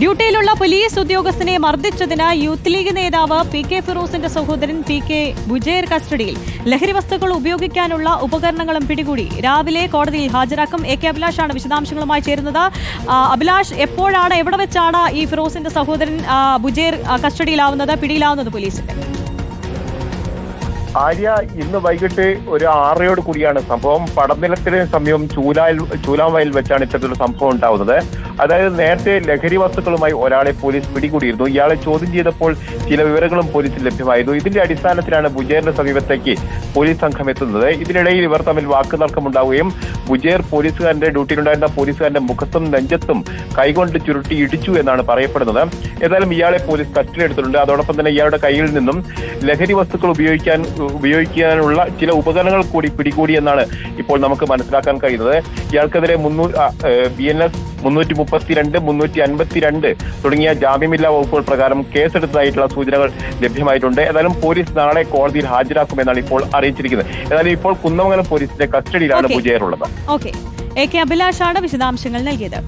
ഡ്യൂട്ടിയിലുള്ള police ഉദ്യോഗസ്ഥനെ മർദ്ദിച്ചതിന് youth league നേതാവ് പി കെ ഫിറോസിന്റെ സഹോദരൻ പി കെ ബുജേർ കസ്റ്റഡിയിൽ ലഹരി വസ്തുക്കൾ ഉപയോഗിക്കാനുള്ള ഉപകരണങ്ങളും പിടികൂടി. രാവിലെ കോടതിയിൽ ഹാജരാക്കും. എ കെ അഭിലാഷാണ് വിശദാംശങ്ങളുമായി ചേരുന്നത്. അഭിലാഷ് എപ്പോഴാണ് എവിടെ വെച്ചാണ് ഈ ഫിറോസിന്റെ സഹോദരൻ ബുജേർ കസ്റ്റഡിയിലാവുന്നത് പിടിയിലാവുന്നത് പോലീസിന്റെ? ആര്യ ഇന്ന് വൈകിട്ട് ഒരു ആറരയോട് കൂടിയാണ് സംഭവം. പടനിലത്തിന് സമീപം ചൂലായിൽ ചൂലാവയൽ വെച്ചാണ് ഇത്തരത്തിലൊരു സംഭവം ഉണ്ടാവുന്നത്. അതായത് നേരത്തെ ലഹരി വസ്തുക്കളുമായി ഒരാളെ പോലീസ് പിടികൂടിയിരുന്നു. ഇയാളെ ചോദ്യം ചെയ്തപ്പോൾ ചില വിവരങ്ങളും പോലീസിന് ലഭ്യമായിരുന്നു. ഇതിന്റെ അടിസ്ഥാനത്തിലാണ് ബുജേറിന്റെ സമീപത്തേക്ക് പോലീസ് സംഘം എത്തുന്നത്. ഇതിനിടയിൽ ഇവർ തമ്മിൽ വാക്കുതർക്കമുണ്ടാവുകയും ബുജേർ പോലീസുകാരന്റെ ഡ്യൂട്ടിയിലുണ്ടായിരുന്ന പോലീസുകാരന്റെ മുഖത്തും നെഞ്ചത്തും കൈകൊണ്ട് ചുരുട്ടി ഇടിച്ചു എന്നാണ് പറയപ്പെടുന്നത്. ഏതായാലും ഇയാളെ പോലീസ് കസ്റ്റഡി എടുത്തിട്ടുണ്ട് അതോടൊപ്പം തന്നെ ഇയാളുടെ കയ്യിൽ നിന്നും ലഹരി വസ്തുക്കൾ ഉപയോഗിക്കാൻ ഉപയോഗിക്കാനുള്ള ചില ഉപകരണങ്ങൾ കൂടി പിടികൂടി എന്നാണ് ഇപ്പോൾ നമുക്ക് മനസ്സിലാക്കാൻ കഴിയുന്നത്. ഇയാൾക്കെതിരെ മുന്നൂറ് ബി എൻ എസ് മുന്നൂറ്റി മുപ്പത്തിരണ്ട് മുന്നൂറ്റി അൻപത്തിരണ്ട് തുടങ്ങിയ ജാമ്യമില്ലാ വകുപ്പുകൾ പ്രകാരം കേസെടുത്തതായിട്ടുള്ള സൂചനകൾ ലഭ്യമായിട്ടുണ്ട്. ഏതായാലും പോലീസ് നാളെ കോടതിയിൽ ഹാജരാക്കുമെന്നാണ് ഇപ്പോൾ അറിയിച്ചിരിക്കുന്നത്. ഏതായാലും ഇപ്പോൾ കുന്നമംഗലം പോലീസിന്റെ കസ്റ്റഡിയിലാണ് പൂജയറുള്ളത് ഓക്കെ. എ കെ അഭിലാഷാണ് വിശദാംശങ്ങൾ നൽകിയത്.